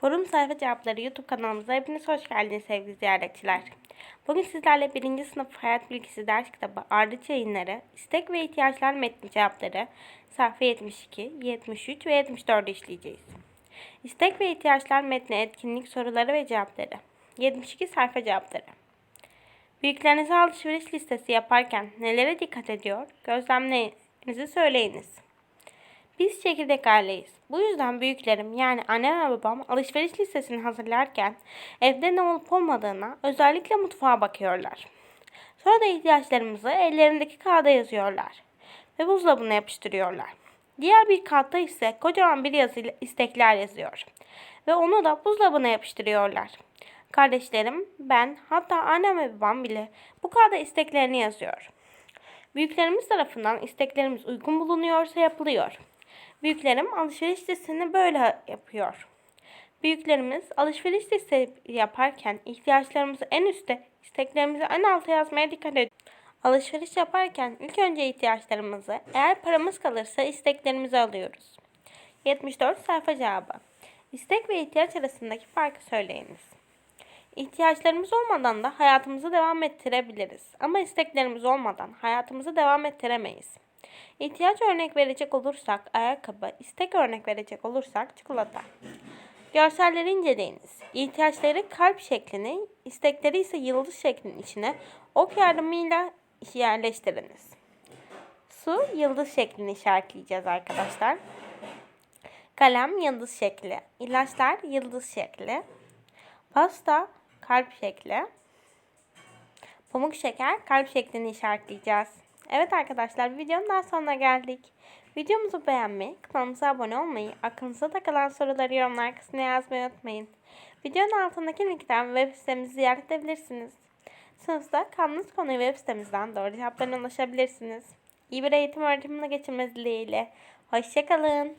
Forum Sayfa Cevapları YouTube kanalımıza hepiniz hoş geldiniz sevgili ziyaretçiler. Bugün sizlerle 1. sınıf hayat bilgisi ders kitabı Ardıç yayınları, istek ve ihtiyaçlar metni cevapları sayfa 72, 73 ve 74'ü işleyeceğiz. İstek ve ihtiyaçlar metni etkinlik soruları ve cevapları. 72 sayfa cevapları. Büyüklerinize alışveriş listesi yaparken nelere dikkat ediyor? Gözlemlerinizi söyleyiniz. Biz çekirdek aileyiz. Bu yüzden büyüklerim yani annem ve babam alışveriş listesini hazırlarken evde ne olup olmadığına özellikle mutfağa bakıyorlar. Sonra da ihtiyaçlarımızı ellerindeki kağıda yazıyorlar ve buzdolabına yapıştırıyorlar. Diğer bir kağıtta ise kocaman bir yazıyla istekler yazıyor ve onu da buzdolabına yapıştırıyorlar. Kardeşlerim, ben hatta annem ve babam bile bu kağıda isteklerini yazıyor. Büyüklerimiz tarafından isteklerimiz uygun bulunuyorsa yapılıyor. Büyüklerim alışveriş listesini böyle yapıyor. Büyüklerimiz alışveriş listesi yaparken ihtiyaçlarımızı en üste, isteklerimizi en alta yazmaya dikkat ediyor. Alışveriş yaparken ilk önce ihtiyaçlarımızı, eğer paramız kalırsa isteklerimizi alıyoruz. 74 sayfa cevabı. İstek ve ihtiyaç arasındaki farkı söyleyiniz. İhtiyaçlarımız olmadan da hayatımızı devam ettirebiliriz. Ama isteklerimiz olmadan hayatımızı devam ettiremeyiz. İhtiyaç örnek verecek olursak ayakkabı, istek örnek verecek olursak çikolata. Görselleri inceleyiniz. İhtiyaçları kalp şeklini, istekleri ise yıldız şeklinin içine ok yardımıyla yerleştiriniz. Su yıldız şeklini işaretleyeceğiz arkadaşlar. Kalem yıldız şekli. İlaçlar yıldız şekli. Pasta kalp şekli. Pamuk şeker kalp şeklini işaretleyeceğiz. Evet arkadaşlar videonun daha sonuna geldik. Videomuzu beğenmeyi, kanalımıza abone olmayı, aklınıza takılan soruları yorumlar kısmına yazmayı unutmayın. Videonun altındaki linkten web sitemizi ziyaret edebilirsiniz. Sınıfta kaldığınız konuyu web sitemizden doğru cevaplarına ulaşabilirsiniz. İyi bir eğitim öğretimine geçirmeniz dileğiyle. Hoşçakalın.